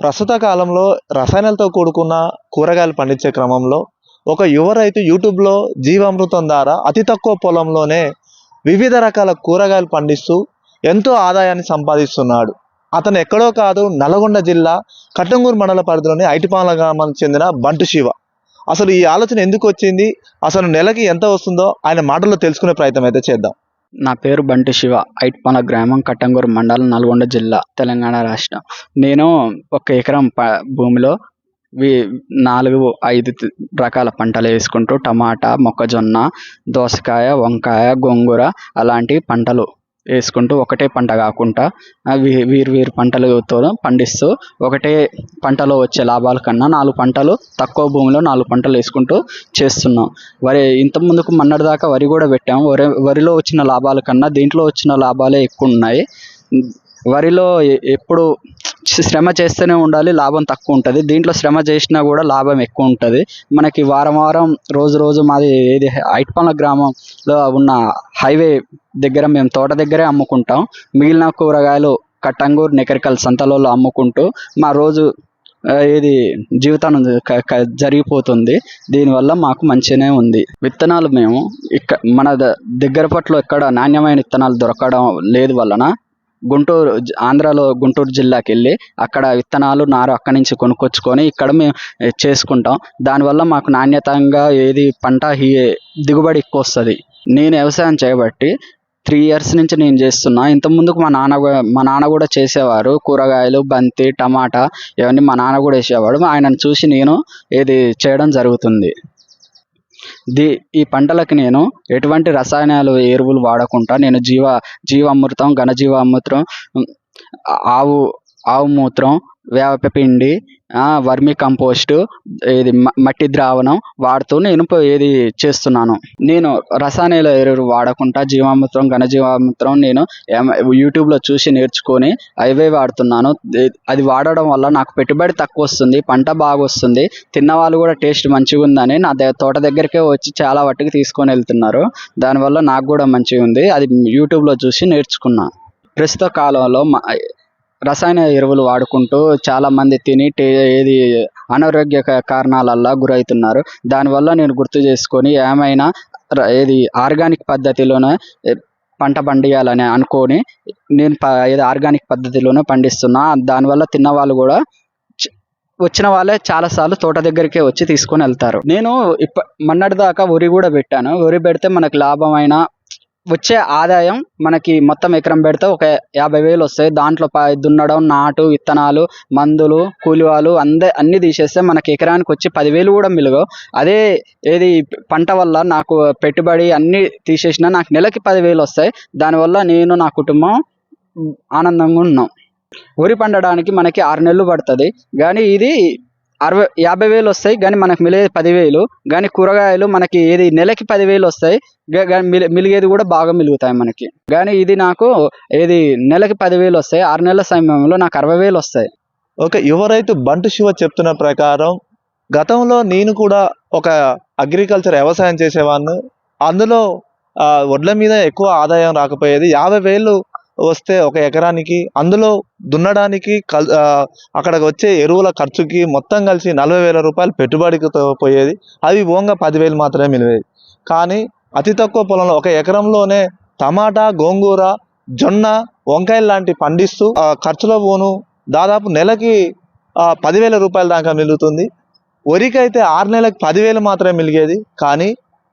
ప్రస్తుత కాలంలో రసాయనాలతో కూడుకున్న కూరగాయలు పండించే క్రమంలో ఒక యువ రైతు యూట్యూబ్లో జీవామృతం ద్వారా అతి తక్కువ పొలంలోనే వివిధ రకాల కూరగాయలు పండిస్తూ ఎంతో ఆదాయాన్ని సంపాదిస్తున్నాడు. అతను ఎక్కడో కాదు నల్గొండ జిల్లా కట్టంగూరు మండల పరిధిలోని ఐటిపాల గ్రామానికి చెందిన బంటు శివ. అసలు ఈ ఆలోచన ఎందుకు వచ్చింది? అసలు నెలకి ఎంత వస్తుందో ఆయన మాటల్లో తెలుసుకునే ప్రయత్నం అయితే చేద్దాం. నా పేరు బంటి శివ. ఐట్పాల గ్రామం కట్టంగూరు మండలం నల్గొండ జిల్లా తెలంగాణ రాష్ట్రం. నేను ఒక ఎకరం ప భూమిలో వి నాలుగు ఐదు రకాల పంటలు వేసుకుంటూ టమాటా మొక్కజొన్న దోసకాయ వంకాయ గోంగూర అలాంటి పంటలు వేసుకుంటూ ఒకటే పంట కాకుండా వేరు వీరు పంటలతో పండిస్తూ ఒకటే పంటలో వచ్చే లాభాల కన్నా నాలుగు పంటలు తక్కువ భూమిలో నాలుగు పంటలు వేసుకుంటూ చేస్తున్నాం. వరి ఇంత ముందుకు దాకా వరి కూడా పెట్టాము. వరి వరిలో వచ్చిన లాభాల కన్నా దీంట్లో వచ్చిన లాభాలే ఎక్కువ ఉన్నాయి. వరిలో ఎప్పుడు శ్రమ చేస్తూనే ఉండాలి లాభం తక్కువ ఉంటుంది. దీంట్లో శ్రమ చేసినా కూడా లాభం ఎక్కువ ఉంటుంది. మనకి వారం వారం రోజు రోజు మాది ఏది ఐట్పాల గ్రామంలో ఉన్న హైవే దగ్గర మేము తోట దగ్గరే అమ్ముకుంటాం. మిగిలిన కూరగాయలు కట్టంగూరు నెకరికల్ సంతలలో అమ్ముకుంటూ మా రోజు ఇది జీవితం జరిగిపోతుంది. దీనివల్ల మాకు మంచిగానే ఉంది. విత్తనాలు మేము ఇక్క మన ద- దగ్గర పట్ల ఎక్కడ నాణ్యమైన విత్తనాలు దొరకడం లేదు వలన గుంటూరు ఆంధ్రాలో గుంటూరు జిల్లాకి వెళ్ళి అక్కడ విత్తనాలు నారు అక్కడి నుంచి కొనుక్కొచ్చుకొని ఇక్కడ మేము చేసుకుంటాం. దానివల్ల మాకు నాణ్యతంగా ఏది పంట దిగుబడి ఎక్కువ వస్తుంది. నేను వ్యవసాయం చేయబట్టి త్రీ ఇయర్స్ నుంచి నేను చేస్తున్నా. ఇంత ముందుకు మా నాన్న కూడా- మా నాన్న కూడా చేసేవారు. కూరగాయలు బంతి టమాటా ఇవన్నీ మా నాన్న కూడా వేసేవాడు. ఆయనను చూసి నేను ఇది చేయడం జరుగుతుంది. ది ఈ పంటలకు నేను ఎటువంటి రసాయనాలు ఎరువులు వాడకుండా నేను జీవ జీవామృతం ఘనజీవామృతం ఆవు ఆవు మూత్రం వేప పిండి వర్మి కంపోస్టు ఇది మట్టి ద్రావణం వాడుతూ నేను పో- ఏది చేస్తున్నాను. నేను రసాయనాల ఎరువులు వాడకుండా జీవామృతం ఘనజీవామృతం నేను యూట్యూబ్లో చూసి నేర్చుకొని అవే వాడుతున్నాను. అది వాడడం వల్ల నాకు పెట్టుబడి తక్కువ వస్తుంది పంట బాగా వస్తుంది తిన్నవాళ్ళు కూడా టేస్ట్ మంచిగా ఉందని నా ద- తోట దగ్గరికే వచ్చి చాలా మట్టుకు తీసుకొని వెళ్తున్నారు. దానివల్ల నాకు కూడా మంచిగా ఉంది అది యూట్యూబ్లో చూసి నేర్చుకున్నాను ప్రస్తుత కాలంలో మ- రసాయన ఎరువులు వాడుకుంటూ చాలా మంది తిని టే ఏది అనారోగ్య కారణాలల్ల గురవుతున్నారు. దానివల్ల నేను గుర్తు చేసుకొని ఏమైనా ఏది ఆర్గానిక్ పద్ధతిలోనే పంట పండియాలని అనుకొని నేను ప ఏది ఆర్గానిక్ పద్ధతిలోనే పండిస్తున్నా. దానివల్ల తిన్నవాళ్ళు కూడా వచ్చిన వాళ్ళే చాలాసార్లు తోట దగ్గరికే వచ్చి తీసుకొని వెళ్తారు. నేను ఇప్ప మొన్నటిదాకా వరి కూడా పెట్టాను. వరి పెడితే మనకు లాభమైన వచ్చే ఆదాయం మనకి మొత్తం ఎకరం పెడితే ఒక యాభై వేలు వస్తాయి. దాంట్లో ప దున్నడం నాటు విత్తనాలు మందులు కూలివాలు అందే అన్ని తీసేస్తే మనకి ఎకరానికి వచ్చి పదివేలు కూడా మిలుగు అదే ఏది పంట వల్ల నాకు పెట్టుబడి అన్ని తీసేసినా నాకు నెలకి పదివేలు వస్తాయి. దానివల్ల నేను నా కుటుంబం ఆనందంగా ఉన్నాం. వరి పండడానికి మనకి ఆరు నెలలు పడుతుంది. కానీ ఇది అరవై యాభై వేలు వస్తాయి కానీ మనకు మిలిగేది పదివేలు. కానీ కూరగాయలు మనకి ఏది నెలకి పదివేలు వస్తాయి మిలిగేది కూడా బాగా మిలుగుతాయి మనకి. కానీ ఇది నాకు ఏది నెలకి పదివేలు వస్తాయి ఆరు నెలల సమయంలో నాకు అరవై వేలు వస్తాయి. ఒక యువ రైతు బంటు శివ చెప్తున్న ప్రకారం గతంలో నేను కూడా ఒక అగ్రికల్చర్ వ్యవసాయం చేసేవాడిని. అందులో వడ్ల మీద ఎక్కువ ఆదాయం రాకపోయేది. యాభై వేలు వస్తే ఒక ఎకరానికి అందులో దున్నడానికి కల్ అక్కడికి వచ్చే ఎరువుల ఖర్చుకి మొత్తం కలిసి నలభై వేల రూపాయలు పెట్టుబడికి తో- పోయేది. అవి ఓంగా పదివేలు మాత్రమే మిలివేది కానీ అతి తక్కువ పొలంలో ఒక ఎకరంలోనే టమాటా గోంగూర జొన్న వంకాయలు లాంటి పండిస్తూ ఆ, ఖర్చులో పోను దాదాపు నెలకి పదివేల రూపాయల దాకా మిలుగుతుంది వరికైతే ఆరు నెలలకు పదివేలు మాత్రమే మిలిగేది కానీ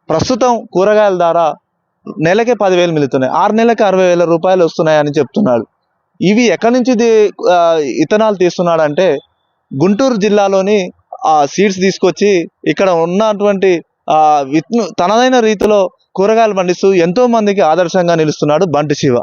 ప్రస్తుతం కూరగాయల ద్వారా నెలకే పదివేలు మిగులుతున్నాయి. ఆరు నెలలకు అరవై వేల రూపాయలు వస్తున్నాయని చెప్తున్నాడు. ఇవి ఎక్కడి నుంచి ఇథనాలు ఇత్తనాలు తీస్తున్నాడంటే గుంటూరు జిల్లాలోని ఆ సీడ్స్ తీసుకొచ్చి ఇక్కడ ఉన్నటువంటి ఆ విత్ను తనదైన రీతిలో కూరగాయలు పండిస్తూ ఎంతో మందికి ఆదర్శంగా నిలుస్తున్నాడు బంటి శివ.